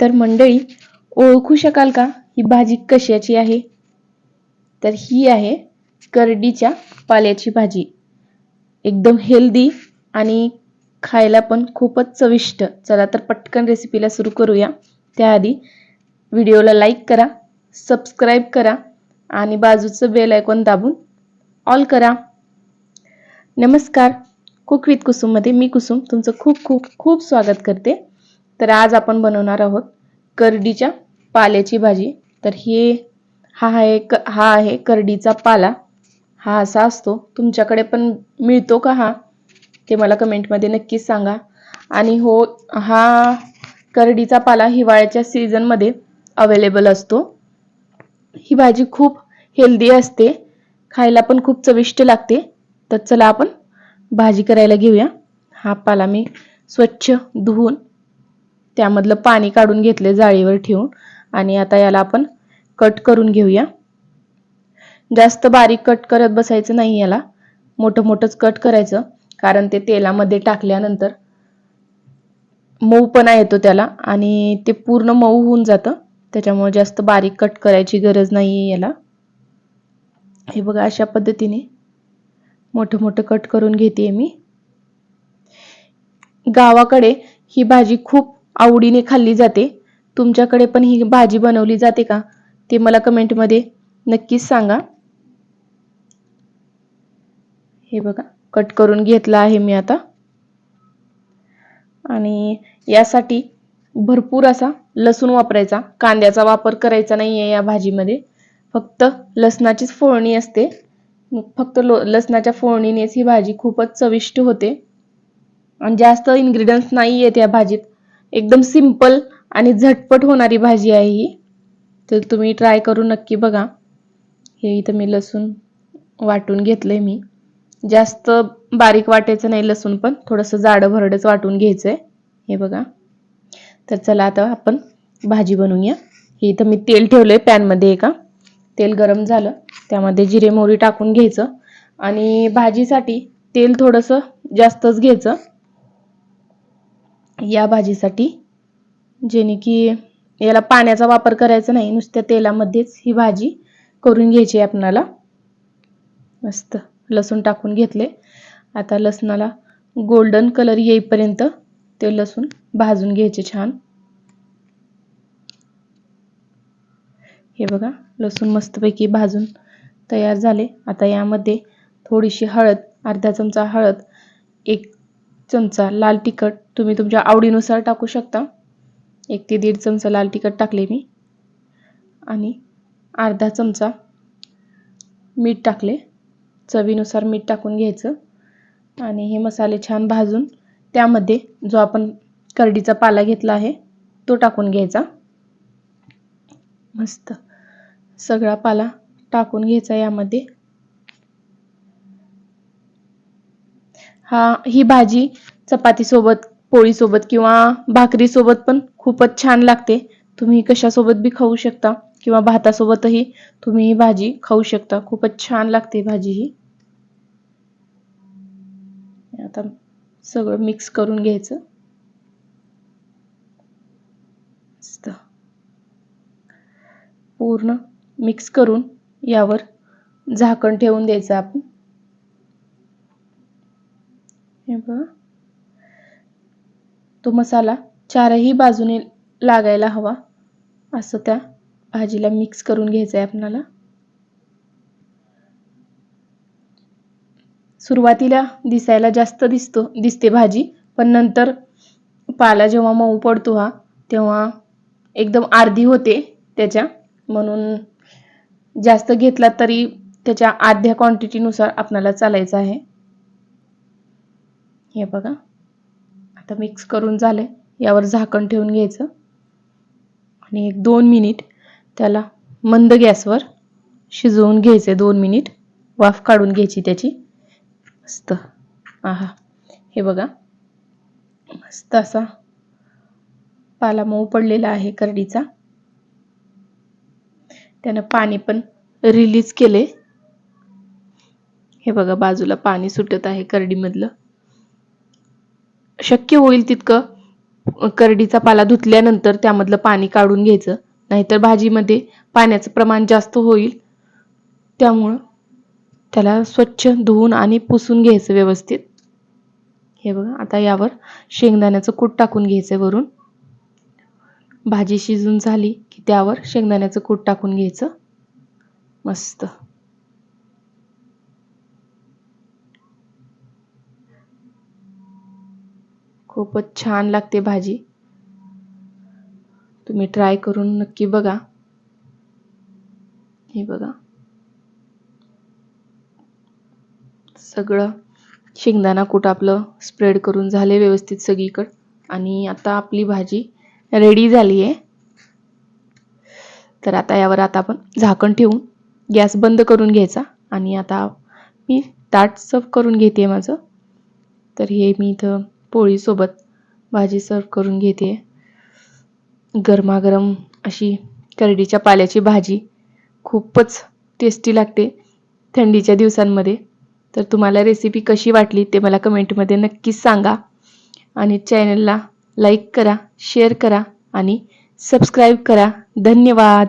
तर मंडळी ओळखू शकाल का ही भाजी कशाची आहे? तर ही आहे करडीच्या पाल्याची भाजी. एकदम हेल्दी आणि खायला पण खूपच चविष्ट. चला तर पटकन रेसिपीला सुरू करूया. त्याआधी व्हिडिओला लाईक करा सबस्क्राईब करा आणि बाजूचं बेल आयकॉन दाबून ऑल करा. नमस्कार. कुक विथ कुसुममध्ये मी कुसुम तुमचं खूप खूप खूप स्वागत करते. तर आज आपण बनवणार आहोत करडीच्या पाल्याची भाजी. तर हे हा आहे क हा आहे करडीचा पाला. हा असा असतो. तुमच्याकडे पण मिळतो का हा? ते मला कमेंटमध्ये नक्कीच सांगा. आणि हो हा करडीचा पाला हिवाळ्याच्या सीझनमध्ये अवेलेबल असतो. ही भाजी खूप हेल्दी असते. खायला पण खूप चविष्ट लागते. तर चला आपण भाजी करायला घेऊया. हा पाला मी स्वच्छ धुवून त्यामधलं पाणी काढून घेतले जाळीवर ठेवून. आणि आता याला आपण कट करून घेऊया. जास्त बारीक कट करत बसायचं नाही याला. मोठं मोठंच कट करायचं. कारण ते तेलामध्ये टाकल्यानंतर मऊपणा येतो त्याला. आणि ते पूर्ण मऊ होऊन जातं. त्याच्यामुळे जास्त बारीक कट करायची गरज नाही आहे याला. हे बघा अशा पद्धतीने मोठं मोठं कट करून घेते मी. गावाकडे ही भाजी खूप आवडीने खाल्ली जाते. तुमच्याकडे पण ही भाजी बनवली जाते का? ते मला कमेंटमध्ये नक्कीच सांगा. हे बघा कट करून घेतला आहे मी आता. आणि यासाठी भरपूर असा लसूण वापरायचा. कांद्याचा वापर करायचा नाही आहे या भाजीमध्ये. फक्त लसणाचीच फोडणी असते. फक्त लो लसणाच्या फोडणीनेच ही भाजी खूपच चविष्ट होते. आणि जास्त इन्ग्रेडियंट्स नाही आहेत या भाजीत. एकदम सिंपल आणि झटपट होणारी भाजी आहे ही. तर तुम्ही ट्राय करून नक्की बघा. हे इथं मी लसूण वाटून घेतलंय मी. जास्त बारीक वाटायचं नाही लसूण पण थोडंसं जाडं भरडच वाटून घ्यायचं आहे हे बघा. तर चला आता आपण भाजी बनवूया. हे इथं मी तेल ठेवलं आहे पॅनमध्ये एका. तेल गरम झालं. त्यामध्ये जिरे मोहरी टाकून घ्यायचं. आणि भाजीसाठी तेल थोडंसं जास्तच घ्यायचं. या भाजीसाठी जेणे की याला पाण्याचा वापर करायचा नाही नुसत्या तेलामध्येच ही भाजी करून घ्यायची आपणाला. मस्त लसूण टाकून घेतले. आता लसणाला गोल्डन कलर येईपर्यंत ते लसूण भाजून घ्यायचे छान. हे बघा लसूण मस्तपैकी भाजून तयार झाले. आता यामध्ये थोडीशी हळद अर्धा चमचा हळद एक चमचा लाल तिखट तुम्ही तुमच्या आवडीनुसार टाकू शकता. एक ते दीड चमचा लाल तिखट टाकले मी. आणि अर्धा चमचा मीठ टाकले. चवीनुसार मीठ टाकून घ्यायचं. आणि हे मसाले छान भाजून त्यामध्ये जो आपण करडीचा पाला घेतला आहे तो टाकून घ्यायचा. मस्त. सगळा पाला टाकून घ्यायचा यामध्ये. हा ही भाजी चपातीसोबत पोळीसोबत किंवा भाकरीसोबत पण खूपच छान लागते. तुम्ही कशासोबत बी खाऊ शकता किंवा भातासोबतही तुम्ही ही भाजी खाऊ शकता. खूपच छान लागते भाजी ही. आता सगळं मिक्स करून घ्यायचं. पूर्ण मिक्स करून यावर झाकण ठेवून द्यायचं आपण. हे बघा. तो मसाला चारही बाजूने लागायला हवा. असं त्या भाजीला मिक्स करून घ्यायचं आहे आपल्याला सुरुवातीला दिसायला जास्त दिसतो दिसते भाजी पण नंतर पाला जेव्हा मऊ पडतो हा तेव्हा एकदम अर्धी होते त्याच्या. म्हणून जास्त घेतला तरी त्याच्या अर्ध्या क्वांटिटीनुसार आपल्याला चालायचं आहे. हे बघा. आता मिक्स करून झालं आहे यावर झाकण ठेवून घ्यायचं. आणि एक दोन मिनिट त्याला मंद गॅसवर शिजवून घ्यायचे दोन मिनिट वाफ काढून घ्यायची त्याची. मस्त. आहा. हे बघा. मस्त असा पाला मऊ पडलेला आहे करडीचा. त्यानं पाणी पण रिलीज केले हे बघा बाजूला पाणी सुटत आहे करडीमधलं. शक्य होईल तितकं करडीचा पाला धुतल्यानंतर त्यामधलं पाणी काढून घ्यायचं. नाहीतर भाजीमध्ये पाण्याचं प्रमाण जास्त होईल. त्यामुळं त्याला स्वच्छ धुवून आणि पुसून घ्यायचं व्यवस्थित. हे बघा आता यावर शेंगदाण्याचं कूट टाकून घ्यायचं वरून. भाजी शिजून झाली की त्यावर शेंगदाण्याचं कूट टाकून घ्यायचं. मस्त. खूपच छान लागते भाजी. तुम्ही ट्राय करून नक्की बघा. हे बघा. सगळं शेंगदाणा कूट आपलं स्प्रेड करून झाले व्यवस्थित सगळीकडं. आणि आता आपली भाजी रेडी झाली आहे. तर आता यावर आता आपण झाकण ठेवून गॅस बंद करून घ्यायचा. आणि आता मी ताट सर्व करून घेते माझं. तर हे मी इथं पोळीसोबत भाजी सर्व करून घेते. गरमागरम अशी करडीच्या पाल्याची भाजी खूपच टेस्टी लागते थंडीच्या दिवसांमध्ये. तर तुम्हाला रेसिपी कशी वाटली ते मला कमेंटमध्ये नक्कीच सांगा. आणि चॅनलला लाईक करा शेअर करा आणि सबस्क्राईब करा. धन्यवाद!